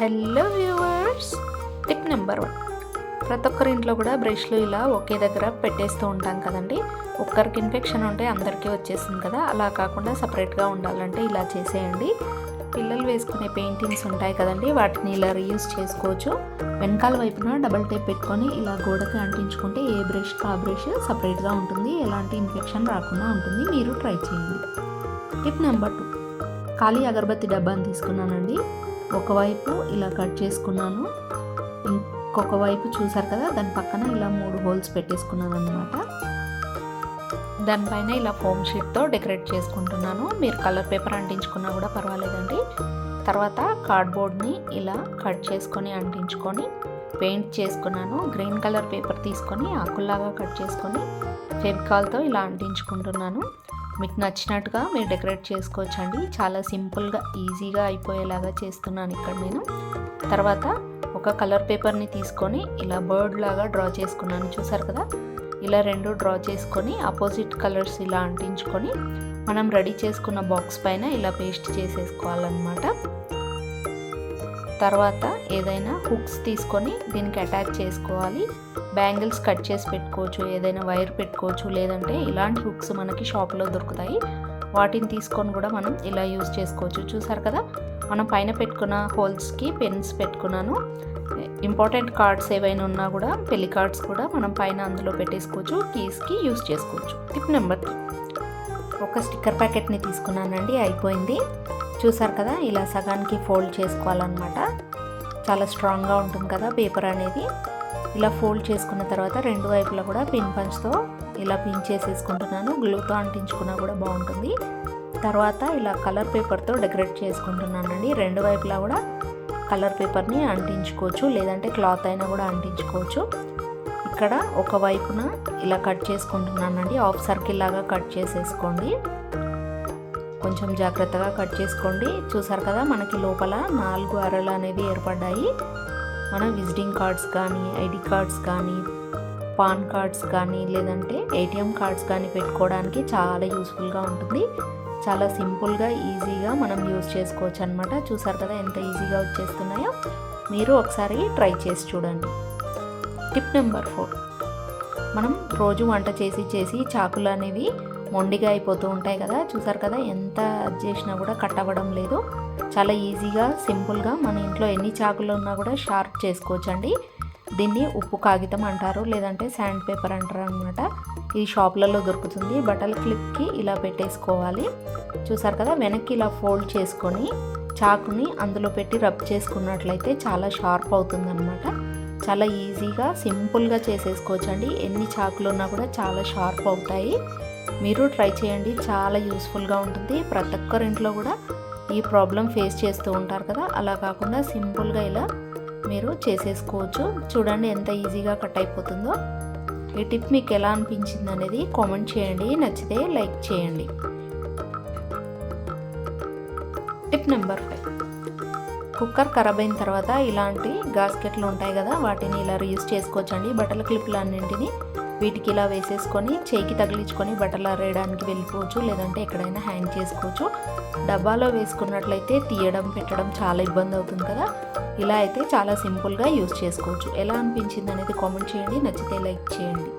Hello viewers tip number one ప్రతి ఒక్కరి ఇంట్లో కూడా బ్రష్లు ఇలా ఒకే దగ్గర పెట్టేస్తూ ఉంటాం కదండి. ఒక్కరికి ఇన్ఫెక్షన్ ఉంటే అందరికీ వచ్చేసింది కదా. అలా కాకుండా సపరేట్గా ఉండాలంటే ఇలా చేసేయండి. పిల్లలు వేసుకునే పెయింటింగ్స్ ఉంటాయి కదండి. వాటిని ఇలా రీయూస్ చేసుకోవచ్చు. వెనకాల వైపున డబల్ టేప్ పెట్టుకొని ఇలా గోడకి అంటించుకుంటే ఏ బ్రష్ ఆ బ్రష్ సపరేట్గా ఉంటుంది. ఎలాంటి ఇన్ఫెక్షన్ రాకుండా ఉంటుంది. మీరు ట్రై చేయండి. టిప్ నెంబర్ టూ ఖాళీ అగరబత్తి డబ్బాని తీసుకున్నానండి. ఒకవైపు ఇలా కట్ చేసుకున్నాను. ఇంకొక వైపు చూసారు కదా దాని పక్కన ఇలా మూడు హోల్స్ పెట్టేసుకున్నాను అనమాట దానిపైన ఇలా ఫోమ్ షీట్తో డెకరేట్ చేసుకుంటున్నాను. మీరు కలర్ పేపర్ అంటించుకున్నా కూడా పర్వాలేదండి. తర్వాత కార్డ్బోర్డ్ని ఇలా కట్ చేసుకొని అంటించుకొని పెయింట్ చేసుకున్నాను. గ్రీన్ కలర్ పేపర్ తీసుకొని ఆకుల్లాగా కట్ చేసుకొని ఫెవికాల్తో ఇలా అంటించుకుంటున్నాను. మీకు నచ్చినట్టుగా మీరు డెకరేట్ చేసుకోవచ్చండి. చాలా సింపుల్గా ఈజీగా అయిపోయేలాగా చేస్తున్నాను ఇక్కడ నేను. తర్వాత ఒక కలర్ పేపర్ని తీసుకొని ఇలా బర్డ్ లాగా డ్రా చేసుకున్నాను. చూసారు కదా? ఇలా రెండు డ్రా చేసుకొని ఆపోజిట్ కలర్స్ ఇలా అంటించుకొని మనం రెడీ చేసుకున్న బాక్స్ పైన ఇలా పేస్ట్ చేసేసుకోవాలన్నమాట. తర్వాత ఏదైనా హుక్స్ తీసుకొని దీనికి అటాచ్ చేసుకోవాలి. బ్యాంగిల్స్ కట్ చేసి పెట్టుకోవచ్చు ఏదైనా వైర్ పెట్టుకోవచ్చు లేదంటే ఇలాంటి హుక్స్ మనకి షాప్లో దొరుకుతాయి. వాటిని తీసుకొని కూడా మనం ఇలా యూజ్ చేసుకోవచ్చు. చూసారు కదా? మనం పైన పెట్టుకున్న హోల్స్కి పెన్స్ పెట్టుకున్నాను. ఇంపార్టెంట్ కార్డ్స్ ఏవైనా ఉన్నా కూడా పెళ్ళి కార్డ్స్ కూడా మనం పైన అందులో పెట్టేసుకోవచ్చు కీస్కి యూజ్ చేసుకోవచ్చు. Tip number three. ఒక స్టిక్కర్ ప్యాకెట్ని తీసుకున్నానండి అయిపోయింది. చూసారు కదా? ఇలా సగానికి ఫోల్డ్ చేసుకోవాలన్నమాట. చాలా స్ట్రాంగ్గా ఉంటుంది కదా పేపర్ అనేది. ఇలా ఫోల్డ్ చేసుకున్న తర్వాత రెండు వైపులా కూడా పిన్ పంచ్తో ఇలా పిన్ చేసేసుకుంటున్నాను. గ్లూతో అంటించుకున్నా కూడా బాగుంటుంది. తర్వాత ఇలా కలర్ పేపర్తో డెకరేట్ చేసుకుంటున్నానండి. రెండు వైపులా కూడా కలర్ పేపర్ని అంటించుకోవచ్చు. లేదంటే క్లాత్ అయినా కూడా అంటించుకోవచ్చు. ఇక్కడ ఒక వైపున ఇలా కట్ చేసుకుంటున్నానండి. హాఫ్ సర్కిల్ లాగా కట్ చేసేసుకోండి. కొంచెం జాగ్రత్తగా కట్ చేసుకోండి. చూసారు కదా మనకి లోపల నాలుగు అరలు అనేవి ఏర్పడ్డాయి. మనం విజిటింగ్ కార్డ్స్ కానీ ఐడి కార్డ్స్ కానీ పాన్ కార్డ్స్ కానీ లేదంటే ఏటీఎం కార్డ్స్ కానీ పెట్టుకోవడానికి చాలా యూస్ఫుల్గా ఉంటుంది. చాలా సింపుల్గా ఈజీగా మనం యూజ్ చేసుకోవచ్చు అనమాట చూసారు కదా ఎంత ఈజీగా వచ్చేస్తున్నాయో? మీరు ఒకసారి ట్రై చేసి చూడండి. Tip number four. మనం రోజు వంట చేసి చేసి చాకులు అనేవి మొండిగా అయిపోతూ ఉంటాయి కదా. చూసారు కదా ఎంత చేసినా కూడా కట్ అవ్వడం లేదు. చాలా ఈజీగా సింపుల్గా మన ఇంట్లో ఎన్ని చాకులు ఉన్నా కూడా షార్ప్ చేసుకోవచ్చు అండి దీన్ని ఉప్పు కాగితం అంటారు లేదంటే శాండ్ పేపర్ అంటారు అనమాట ఈ షాప్లలో దొరుకుతుంది. బట్టల క్లిప్కి ఇలా పెట్టేసుకోవాలి. చూసారు కదా వెనక్కి ఇలా ఫోల్డ్ చేసుకొని చాకుని అందులో పెట్టి రబ్ చేసుకున్నట్లయితే చాలా షార్ప్ అవుతుంది అనమాట చాలా ఈజీగా సింపుల్గా చేసేసుకోవచ్చు అండి ఎన్ని చాకులు ఉన్నా కూడా చాలా షార్ప్ అవుతాయి. మీరు ట్రై చేయండి. చాలా యూస్ఫుల్గా ఉంటుంది. ప్రతి ఒక్కరి ఇంట్లో కూడా ఈ ప్రాబ్లం ఫేస్ చేస్తూ ఉంటారు కదా అలా కాకుండా సింపుల్గా ఇలా మీరు చేసేసుకోవచ్చు. చూడండి ఎంత ఈజీగా కట్ అయిపోతుందో. ఈ టిప్ మీకు ఎలా అనిపించింది అనేది కామెంట్ చేయండి నచ్చితే లైక్ చేయండి. Tip number five. కుక్కర్ ఖరాబ్ అయిన తర్వాత ఇలాంటి గాస్కెట్లు ఉంటాయి కదా వాటిని ఇలా రీయూస్ చేసుకోవచ్చండి. బట్టల క్లిప్లు అన్నింటినీ వీటికి ఇలా వేసేసుకొని చేయికి తగిలించుకొని బట్టలు అరేయడానికి వెళ్ళిపోవచ్చు లేదంటే ఎక్కడైనా హ్యాంగ్ చేసుకోవచ్చు. డబ్బాలో వేసుకున్నట్లయితే తీయడం పెట్టడం చాలా ఇబ్బంది అవుతుంది కదా. ఇలా అయితే చాలా సింపుల్గా యూస్ చేసుకోవచ్చు. ఎలా అనిపించింది అనేది కామెంట్ చేయండి నచ్చితే లైక్ చేయండి.